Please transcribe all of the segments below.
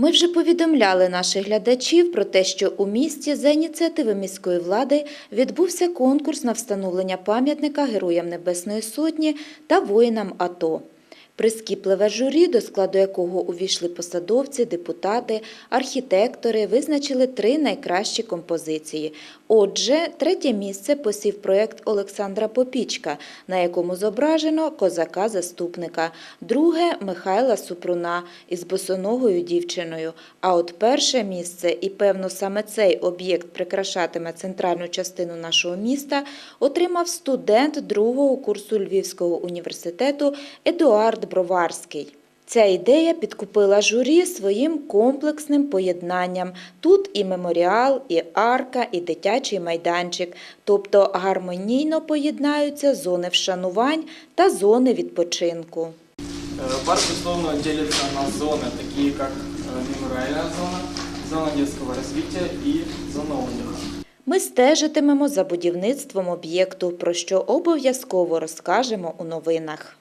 Ми вже повідомляли наших глядачів про те, що у місті за ініціативи міської влади відбувся конкурс на встановлення пам'ятника Героям Небесної Сотні та воїнам АТО. Прискіпливе журі, до складу якого увійшли посадовці, депутати, архітектори, визначили три найкращі композиції. Отже, третє місце посів проєкт Олександра Попічка, на якому зображено козака-заступника, друге Михайла Супруна із босоногою дівчиною. А от перше місце, і певно саме цей об'єкт прикрашатиме центральну частину нашого міста, отримав студент другого курсу Львівського університету Едуард Броварський. Ця ідея підкупила журі своїм комплексним поєднанням. Тут і меморіал, і арка, і дитячий майданчик, тобто гармонійно поєднаються зони вшанувань та зони відпочинку. Э, Парк условно делится на зоны, такие как э, мемориальная зона, зона детского развития и зона отдыха. Ми стежитимемо за будівництвом об'єкту, про що обов'язково розкажемо у новинах.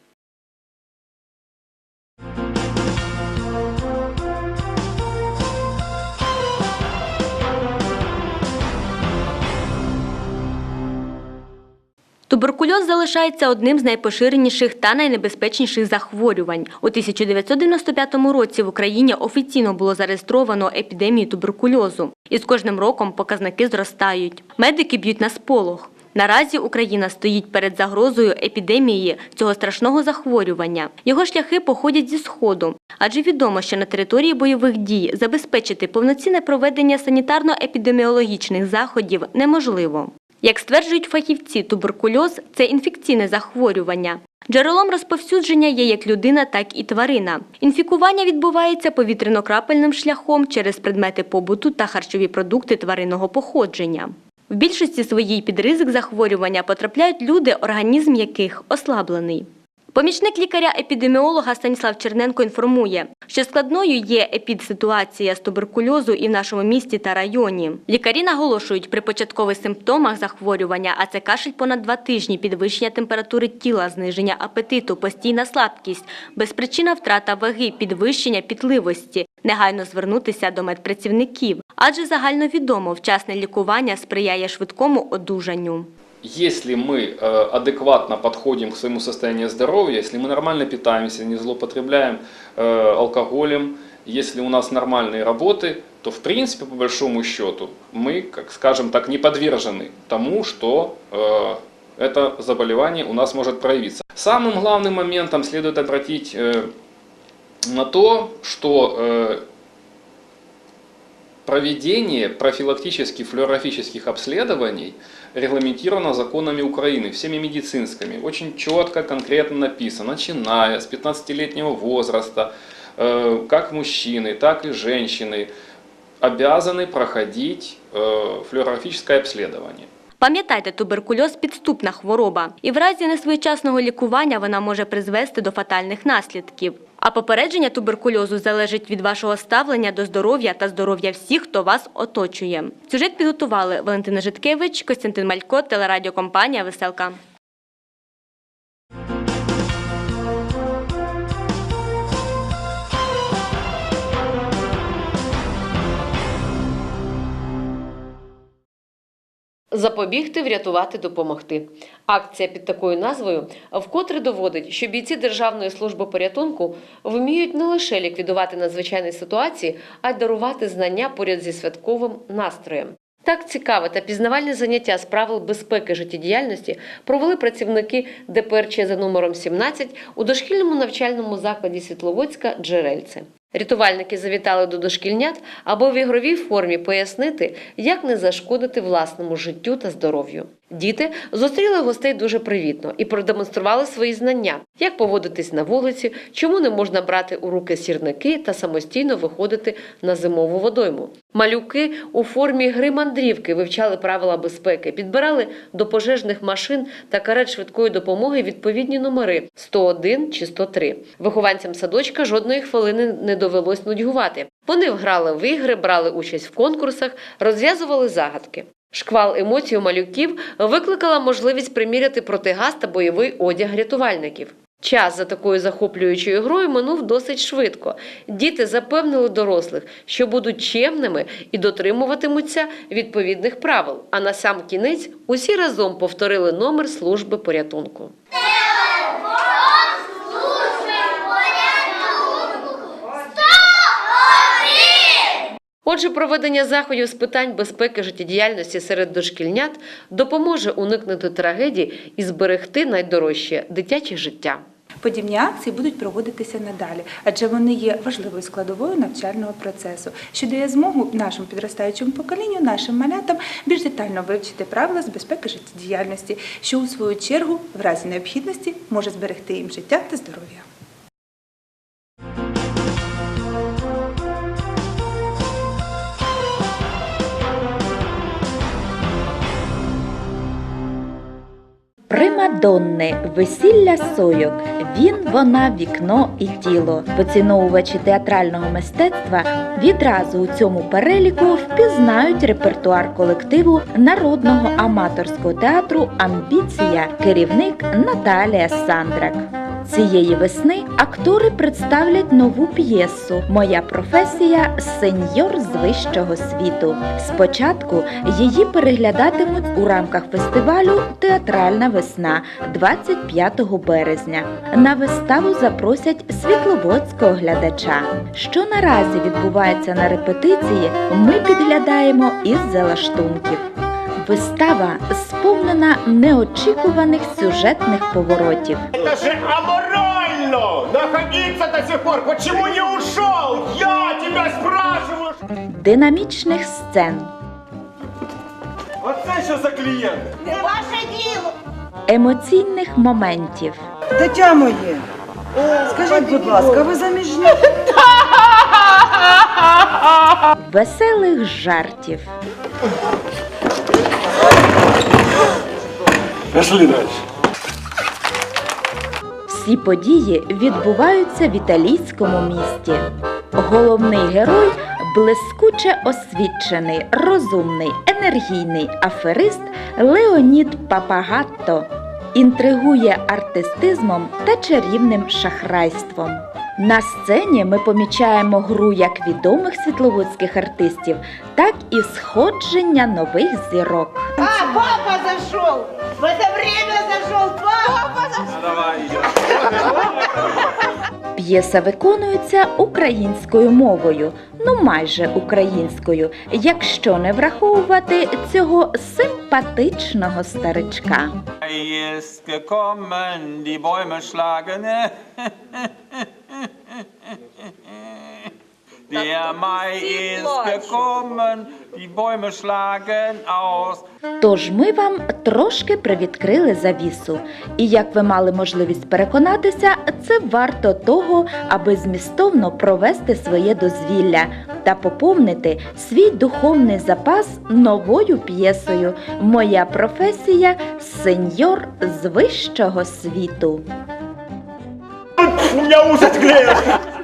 Туберкульоз залишається одним з найпоширеніших та найнебезпечніших захворювань. У 1995 році в Україні офіційно було зареєстровано епідемію туберкульозу. І з кожним роком показники зростають. Медики б'ють на сполох. Наразі Україна стоїть перед загрозою епідемії цього страшного захворювання. Його шляхи походять зі сходу, адже відомо, що на території бойових дій забезпечити повноцінне проведення санітарно-епідеміологічних заходів неможливо. Як стверджують фахівці, туберкульоз це інфекційне захворювання. Джерелом розповсюдження є як людина, так і тварина. Інфікування відбувається повітряно-крапельним шляхом через предмети побуту та харчові продукти тваринного походження. В більшості своїй під ризик захворювання потрапляють люди, організм яких ослаблений. Помічник лікаря-епідеміолога Станіслав Черненко інформує, що складною є епідситуація з туберкульозу і в нашому місті та районі. Лікарі наголошують, при початкових симптомах захворювання, а це кашель понад два тижні, підвищення температури тіла, зниження апетиту, постійна слабкість, безпричинна втрата ваги, підвищення пітливості. Негайно звернутися до медпрацівників, адже загальновідомо вчасне лікування сприяє швидкому одужанню. Если мы э, адекватно подходим к своему состоянию здоровья, если мы нормально питаемся, не злоупотребляем э, алкоголем, если у нас нормальные работы, то в принципе, по большому счету, мы, как скажем так, не подвержены тому, что э, это заболевание у нас может проявиться. Самым главным моментом следует обратить на то, что Проведение профилактических флюорографических обследований регламентировано законами Украины, всеми медицинскими. Очень четко, конкретно написано, начиная с 15-летнего возраста, э, как мужчины, так и женщины обязаны проходить э, флюорографическое обследование. Пам'ятайте, туберкульоз підступна хвороба, і в разі несвоєчасного лікування вона може призвести до фатальних наслідків. А попередження туберкульозу залежить від вашого ставлення до здоров'я та здоров'я всіх, хто вас оточує. Сюжет підготували Валентина Житкевич, Костянтин Малько, телерадіокомпанія Веселка. Запобігти, врятувати, допомогти. Акція під такою назвою вкотре доводить, що бійці Державної служби порятунку вміють не лише ліквідувати надзвичайні ситуації, а й дарувати знання поряд зі святковим настроєм. Так цікаве та пізнавальне заняття з правил безпеки життєдіяльності провели працівники ДПРЧ за номером 17 у дошкільному навчальному закладі Світловодська Джерельце. Рятувальники завітали до дошкільнят, аби в ігровій формі пояснити, як не зашкодити власному життю та здоров'ю. Діти зустріли гостей дуже привітно і продемонстрували свої знання, як поводитись на вулиці, чому не можна брати у руки сірники та самостійно виходити на зимову водойму. Малюки у формі гри мандрівки вивчали правила безпеки, підбирали до пожежних машин та карет швидкої допомоги відповідні номери 101 чи 103. Вихованцям садочка жодної хвилини не довелось нудьгувати. Вони грали в ігри, брали участь в конкурсах, розв'язували загадки. Шквал емоцій у малюків викликала можливість приміряти протигаз та бойовий одяг рятувальників. Час за такою захоплюючою грою минув досить швидко. Діти запевнили дорослих, що будуть чемними і дотримуватимуться відповідних правил. А на сам кінець усі разом повторили номер служби порятунку. Отже, проведення заходів з питань безпеки життєдіяльності серед дошкільнят допоможе уникнути трагедій і зберегти найдорожче дитяче життя. Подібні акції будуть проводитися надалі, адже вони є важливою складовою навчального процесу, що дає змогу нашому підростаючому поколінню, нашим малятам більш детально вивчити правила з безпеки життєдіяльності, що у свою чергу в разі необхідності може зберегти їм життя та здоров'я. Примадонни, весілля сойок, він, вона, вікно і тіло. Поціновувачі театрального мистецтва відразу у цьому переліку впізнають репертуар колективу народного аматорського театру Амбіція, керівник Наталія Сандрак. Цієї весни актори представлять нову п'єсу Моя професія сеньор з вищого світу. Спочатку її переглядатимуть у рамках фестивалю Театральна весна 25 березня. На виставу запросять світловодського глядача. Що наразі відбувається на репетиції, ми підглядаємо із залаштунків. Вистава сповнена неочікуваних сюжетних поворотів. Это же аморально! Находиться до сих пор! Почему не ушел? Я тебя спрашиваю! динамічних сцен, Вот це що за клієнт? Не ваше діло! емоційних моментів, Дитя моє, скажіть, будь ласка, ви заміжні? веселих жартів. Пошли далі. Всі події відбуваються в італійському місті. Головний герой блискуче освічений, розумний, енергійний аферист Леонід Папагатто інтригує артистизмом та чарівним шахрайством. На сцені ми помічаємо гру як відомих світловодських артистів, так і сходження нових зірок. А, папа зашел! В это время зашел папа! П'єса виконується українською мовою, ну майже українською, якщо не враховувати цього симпатичного старичка. Ist gekommen, die Bäume schlagen. Der Mai ist gekommen, die Bäume schlagen aus. Тож ми вам трошки привідкрили завісу. І як ви мали можливість переконатися, це варто того, аби змістовно провести своє дозвілля та поповнити свій духовний запас новою п'єсою Моя професія сеньор з вищого світу. У уши склеят!